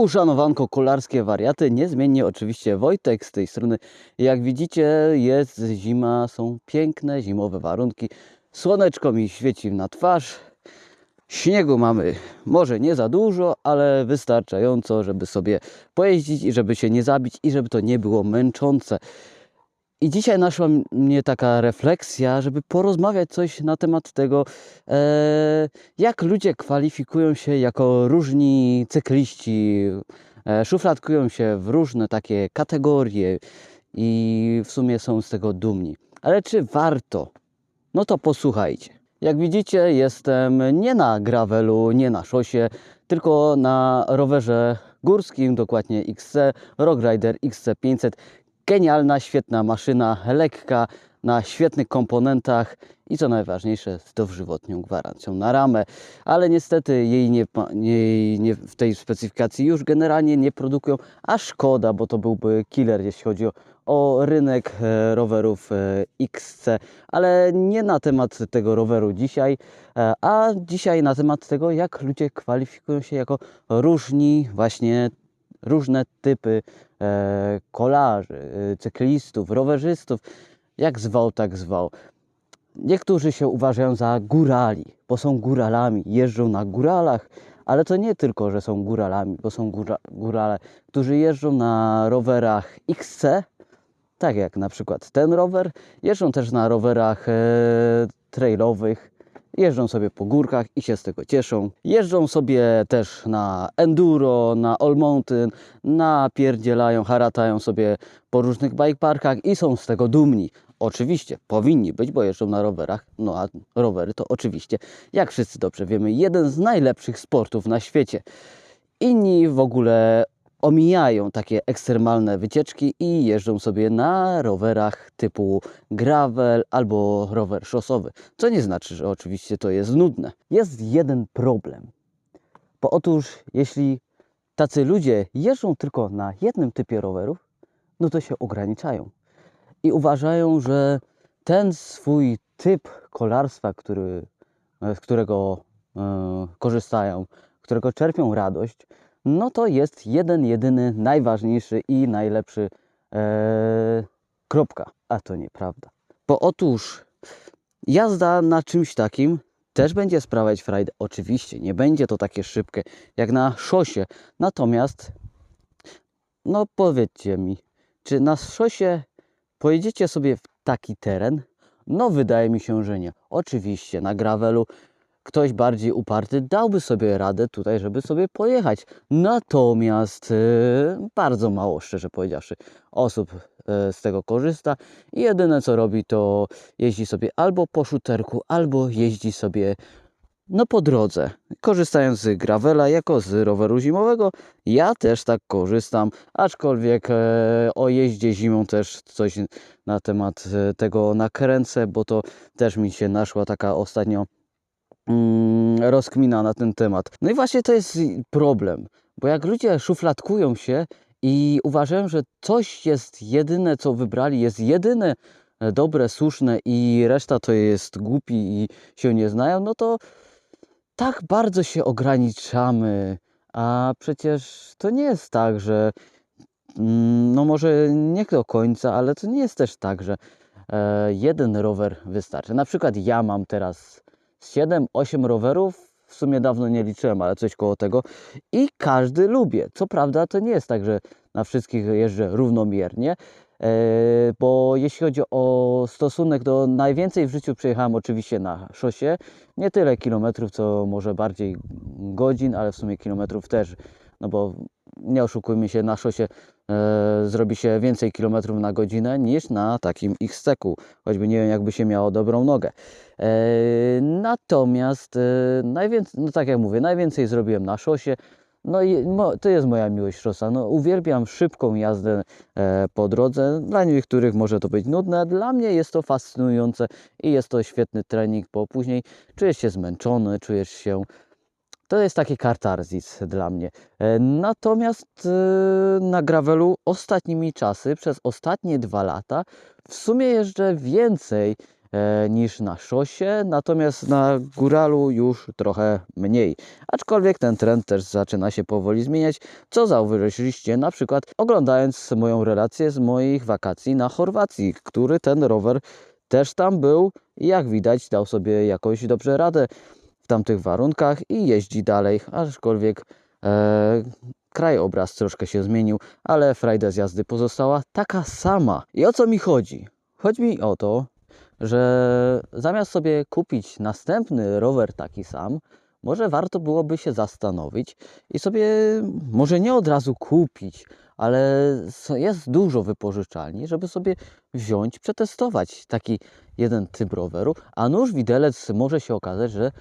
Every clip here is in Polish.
Uszanowanko kolarskie wariaty, niezmiennie oczywiście Wojtek z tej strony. Jak widzicie jest zima, są piękne zimowe warunki. Słoneczko mi świeci na twarz. Śniegu mamy może nie za dużo, ale wystarczająco, żeby sobie pojeździć i żeby się nie zabić i żeby to nie było męczące. I dzisiaj naszła mnie taka refleksja, żeby porozmawiać coś na temat tego, e, jak ludzie kwalifikują się jako różni cykliści, e, szufladkują się w różne takie kategorie i w sumie są z tego dumni. Ale czy warto? No to posłuchajcie. Jak widzicie, jestem nie na gravelu, nie na szosie, tylko na rowerze górskim, dokładnie XC Rock Rider XC500. Genialna, świetna maszyna, lekka, na świetnych komponentach i co najważniejsze, z dożywotnią gwarancją na ramę. Ale niestety jej nie, jej nie w tej specyfikacji już generalnie nie produkują, a szkoda, bo to byłby killer, jeśli chodzi o, o rynek e, rowerów e, XC. Ale nie na temat tego roweru dzisiaj, e, a dzisiaj na temat tego, jak ludzie kwalifikują się jako różni właśnie różne typy e, kolarzy, e, cyklistów, rowerzystów, jak zwał, tak zwał. Niektórzy się uważają za górali, bo są góralami, jeżdżą na góralach, ale to nie tylko, że są góralami, bo są góra, górale, którzy jeżdżą na rowerach XC, tak jak na przykład ten rower, jeżdżą też na rowerach e, trailowych, jeżdżą sobie po górkach i się z tego cieszą. Jeżdżą sobie też na enduro, na all mountain, napierdzielają, haratają sobie po różnych bike parkach i są z tego dumni. Oczywiście, powinni być, bo jeżdżą na rowerach. No a rowery to oczywiście, jak wszyscy dobrze wiemy, jeden z najlepszych sportów na świecie. Inni w ogóle omijają takie ekstremalne wycieczki i jeżdżą sobie na rowerach typu gravel albo rower szosowy. Co nie znaczy, że oczywiście to jest nudne. Jest jeden problem. Bo otóż, jeśli tacy ludzie jeżdżą tylko na jednym typie rowerów, no to się ograniczają i uważają, że ten swój typ kolarstwa, który, e, z którego e, korzystają, którego czerpią radość, no to jest jeden, jedyny, najważniejszy i najlepszy. E, kropka. A to nieprawda. Bo otóż jazda na czymś takim też będzie sprawiać frajdę. Oczywiście, nie będzie to takie szybkie jak na szosie. Natomiast, no powiedzcie mi, czy na szosie pojedziecie sobie w taki teren? No, wydaje mi się, że nie. Oczywiście, na gravelu ktoś bardziej uparty dałby sobie radę tutaj, żeby sobie pojechać. Natomiast e, bardzo mało, szczerze powiedziawszy, osób e, z tego korzysta i jedyne co robi, to jeździ sobie albo po szuterku, albo jeździ sobie no po drodze, korzystając z gravela jako z roweru zimowego. Ja też tak korzystam, aczkolwiek e, o jeździe zimą też coś na temat e, tego nakręcę, bo to też mi się naszła taka ostatnio rozkmina na ten temat. No i właśnie to jest problem, bo jak ludzie szufladkują się i uważają, że coś jest jedyne, co wybrali, jest jedyne e, dobre, słuszne i reszta to jest głupi i się nie znają, no to tak bardzo się ograniczamy, a przecież to nie jest tak, że mm, no może nie do końca, ale to nie jest też tak, że e, jeden rower wystarczy. Na przykład ja mam teraz 7-8 rowerów, w sumie dawno nie liczyłem, ale coś koło tego i każdy lubię. Co prawda to nie jest tak, że na wszystkich jeżdżę równomiernie, e, bo jeśli chodzi o stosunek, to najwięcej w życiu przejechałem oczywiście na szosie. Nie tyle kilometrów, co może bardziej godzin, ale w sumie kilometrów też, no bo nie oszukujmy się, na szosie e, zrobi się więcej kilometrów na godzinę niż na takim X-Teku, choćby nie wiem, jakby się miało dobrą nogę. E, natomiast, e, najwięcej, no tak jak mówię, najwięcej zrobiłem na szosie. No i to jest moja miłość szosa. No, uwielbiam szybką jazdę e, po drodze. Dla niektórych może to być nudne, dla mnie jest to fascynujące i jest to świetny trening, bo później czujesz się zmęczony, czujesz się. To jest taki kartarzis dla mnie. E, Natomiast e, na gravelu ostatnimi czasy, przez ostatnie dwa lata, w sumie jeżdżę więcej e, niż na szosie, natomiast na góralu już trochę mniej. Aczkolwiek ten trend też zaczyna się powoli zmieniać, co zauważyliście na przykład oglądając moją relację z moich wakacji na Chorwacji, który ten rower też tam był i jak widać dał sobie jakoś dobrze radę tamtych warunkach i jeździ dalej, aczkolwiek e, krajobraz troszkę się zmienił, ale frajda z jazdy pozostała taka sama. I o co mi chodzi? Chodzi mi o to, że zamiast sobie kupić następny rower taki sam, może warto byłoby się zastanowić i sobie może nie od razu kupić, ale jest dużo wypożyczalni, żeby sobie wziąć, przetestować taki jeden typ roweru, a nóż widelec może się okazać, że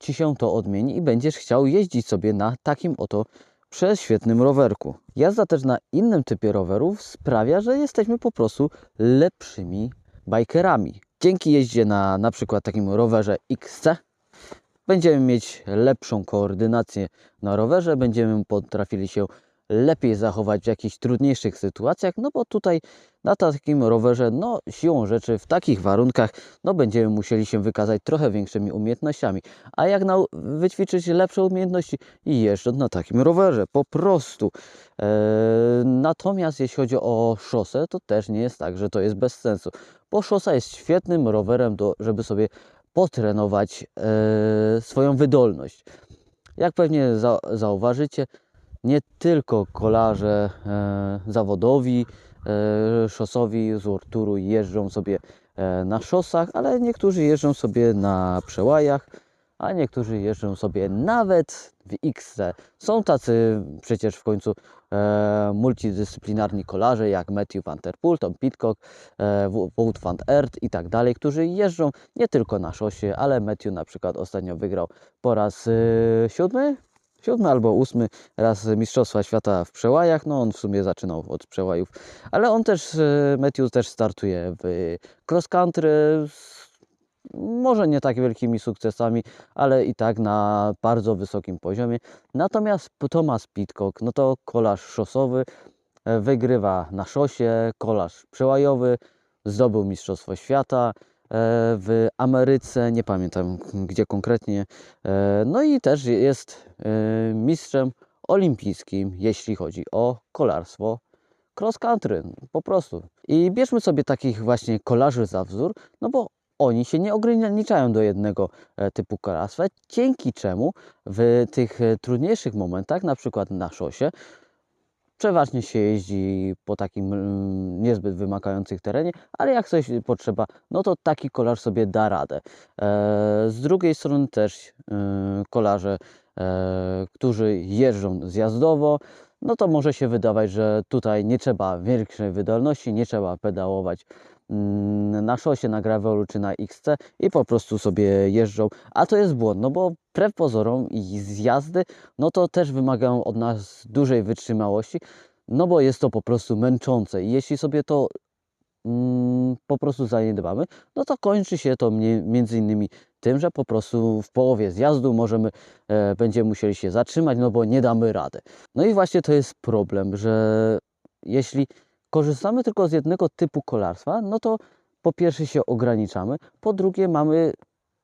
ci się to odmieni i będziesz chciał jeździć sobie na takim oto prześwietnym rowerku. Jazda też na innym typie rowerów sprawia, że jesteśmy po prostu lepszymi bajkerami. Dzięki jeździe na na przykład takim rowerze XC będziemy mieć lepszą koordynację na rowerze, będziemy potrafili się lepiej zachować w jakichś trudniejszych sytuacjach, no bo tutaj na takim rowerze, no siłą rzeczy w takich warunkach, no będziemy musieli się wykazać trochę większymi umiejętnościami. A jak na, wyćwiczyć lepsze umiejętności jeżdżąc na takim rowerze, po prostu. Eee, natomiast jeśli chodzi o szosę, to też nie jest tak, że to jest bez sensu, bo szosa jest świetnym rowerem, do, żeby sobie potrenować e, swoją wydolność. Jak pewnie za, zauważycie, nie tylko kolarze e, zawodowi, e, szosowi z Urturu jeżdżą sobie e, na szosach, ale niektórzy jeżdżą sobie na przełajach, a niektórzy jeżdżą sobie nawet w XC. Są tacy przecież w końcu e, multidyscyplinarni kolarze jak Matthew Van Der Poel, Tom Pitcock, e, Wo- Wout van Aert i tak dalej, którzy jeżdżą nie tylko na szosie, ale Matthew na przykład ostatnio wygrał po raz e, siódmy, siódmy albo ósmy raz Mistrzostwa Świata w przełajach. No on w sumie zaczynał od przełajów, ale on też, e, Matthew też startuje w cross country, może nie tak wielkimi sukcesami, ale i tak na bardzo wysokim poziomie. Natomiast Thomas Pitcock, no to kolarz szosowy, e, wygrywa na szosie, kolarz przełajowy, zdobył Mistrzostwo Świata w Ameryce, nie pamiętam gdzie konkretnie. E, No i też jest e, mistrzem olimpijskim, jeśli chodzi o kolarstwo cross country, po prostu. I bierzmy sobie takich właśnie kolarzy za wzór, no bo oni się nie ograniczają do jednego e, typu kolarstwa, dzięki czemu w tych e, trudniejszych momentach, na przykład na szosie, przeważnie się jeździ po takim mm, niezbyt wymagających terenie, ale jak coś potrzeba, no to taki kolarz sobie da radę. E, z drugiej strony też e, kolarze, e, którzy jeżdżą zjazdowo, no to może się wydawać, że tutaj nie trzeba większej wydolności, nie trzeba pedałować na szosie, na gravelu czy na XC i po prostu sobie jeżdżą. A to jest błąd, no bo wbrew pozorom i zjazdy, no to też wymagają od nas dużej wytrzymałości, no bo jest to po prostu męczące. I jeśli sobie to mm, po prostu zaniedbamy, no to kończy się to mniej, między innymi tym, że po prostu w połowie zjazdu możemy, e, będziemy musieli się zatrzymać, no bo nie damy rady. No i właśnie to jest problem, że jeśli korzystamy tylko z jednego typu kolarstwa, no to po pierwsze się ograniczamy, po drugie mamy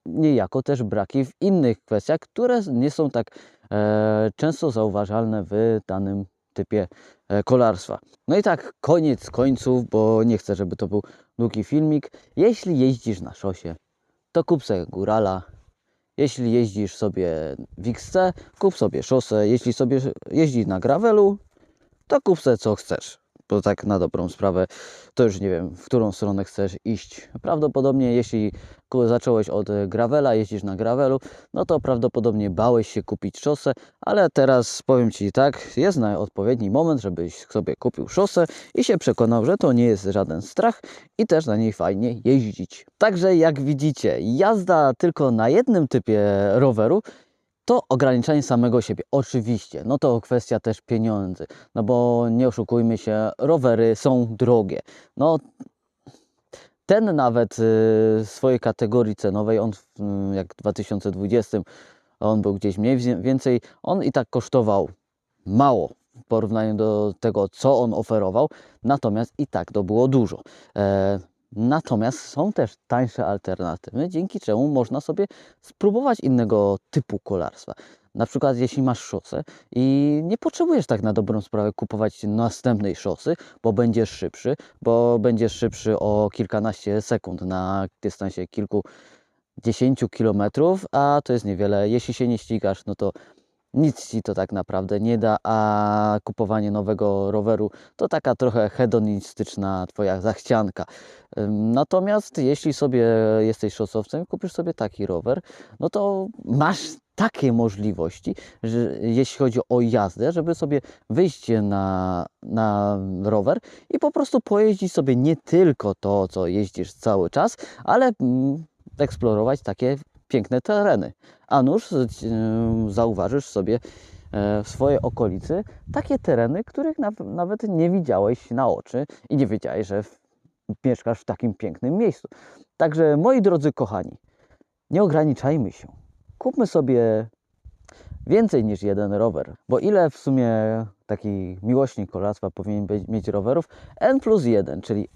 niejako też braki w innych kwestiach, które nie są tak e, często zauważalne w danym typie e, kolarstwa. No i tak, koniec końców, bo nie chcę, żeby to był długi filmik. Jeśli jeździsz na szosie, to kup sobie górala. Jeśli jeździsz sobie w XC, kup sobie szosę. Jeśli sobie jeździsz na gravelu, to kup sobie co chcesz. Bo tak na dobrą sprawę, to już nie wiem, w którą stronę chcesz iść. Prawdopodobnie, jeśli zacząłeś od e, gravela, jeździsz na gravelu, no to prawdopodobnie bałeś się kupić szosę, ale teraz powiem Ci tak, jest na odpowiedni moment, żebyś sobie kupił szosę i się przekonał, że to nie jest żaden strach i też na niej fajnie jeździć. Także jak widzicie, jazda tylko na jednym typie roweru to ograniczanie samego siebie. Oczywiście, no to kwestia też pieniędzy, no bo nie oszukujmy się, rowery są drogie. No ten nawet y, w swojej kategorii cenowej, on mm, jak w 2020 on był gdzieś mniej więcej, on i tak kosztował mało w porównaniu do tego, co on oferował, natomiast i tak to było dużo. Natomiast są też tańsze alternatywy, dzięki czemu można sobie spróbować innego typu kolarstwa. Na przykład jeśli masz szosę i nie potrzebujesz tak na dobrą sprawę kupować następnej szosy, bo będziesz szybszy, bo będziesz szybszy o kilkanaście sekund na dystansie kilku 10 kilometrów, a to jest niewiele. Jeśli się nie ścigasz, no to nic ci to tak naprawdę nie da, a kupowanie nowego roweru to taka trochę hedonistyczna twoja zachcianka. Natomiast jeśli sobie jesteś szosowcem, kupisz sobie taki rower, no to masz takie możliwości, że jeśli chodzi o jazdę, żeby sobie wyjść na, na rower i po prostu pojeździć sobie nie tylko to, co jeździsz cały czas, ale mm, eksplorować takie piękne tereny. A nuż y, zauważysz sobie e, w swojej okolicy takie tereny, których naw- nawet nie widziałeś na oczy i nie wiedziałeś, że mieszkasz w takim pięknym miejscu. Także moi drodzy kochani, nie ograniczajmy się. Kupmy sobie więcej niż jeden rower, bo ile w sumie taki miłośnik kolarstwa powinien mieć rowerów? N plus 1, czyli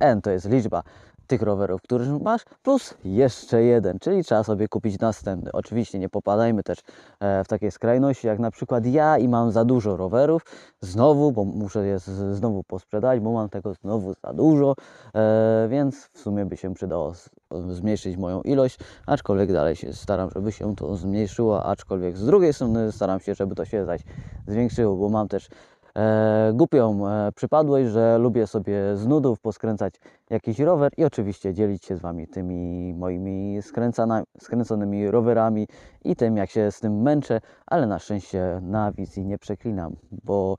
N to jest liczba tych rowerów, których masz, plus jeszcze jeden, czyli trzeba sobie kupić następny. Oczywiście nie popadajmy też e, w takie skrajności, jak na przykład ja i mam za dużo rowerów, znowu, bo muszę je znowu posprzedać, bo mam tego znowu za dużo, e, więc w sumie by się przydało zmniejszyć moją ilość, aczkolwiek dalej się staram, żeby się to zmniejszyło, aczkolwiek z drugiej strony staram się, żeby to się zaś zwiększyło, bo mam też e, głupią e, przypadłość, że lubię sobie z nudów poskręcać jakiś rower i oczywiście dzielić się z Wami tymi moimi skręconymi rowerami i tym, jak się z tym męczę, ale na szczęście na wizji nie przeklinam, bo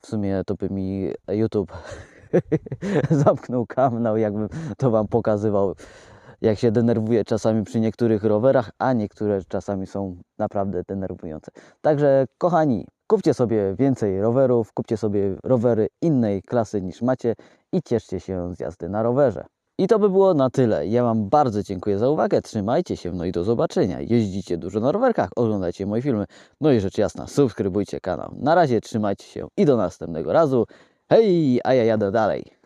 w sumie to by mi YouTube zamknął kanał, jakbym to Wam pokazywał, jak się denerwuję czasami przy niektórych rowerach, a niektóre czasami są naprawdę denerwujące. Także kochani, kupcie sobie więcej rowerów, kupcie sobie rowery innej klasy niż macie i cieszcie się z jazdy na rowerze. I to by było na tyle. Ja Wam bardzo dziękuję za uwagę. Trzymajcie się, no i do zobaczenia. Jeździcie dużo na rowerkach, oglądajcie moje filmy. No i rzecz jasna, subskrybujcie kanał. Na razie trzymajcie się i do następnego razu. Hej, a ja jadę dalej.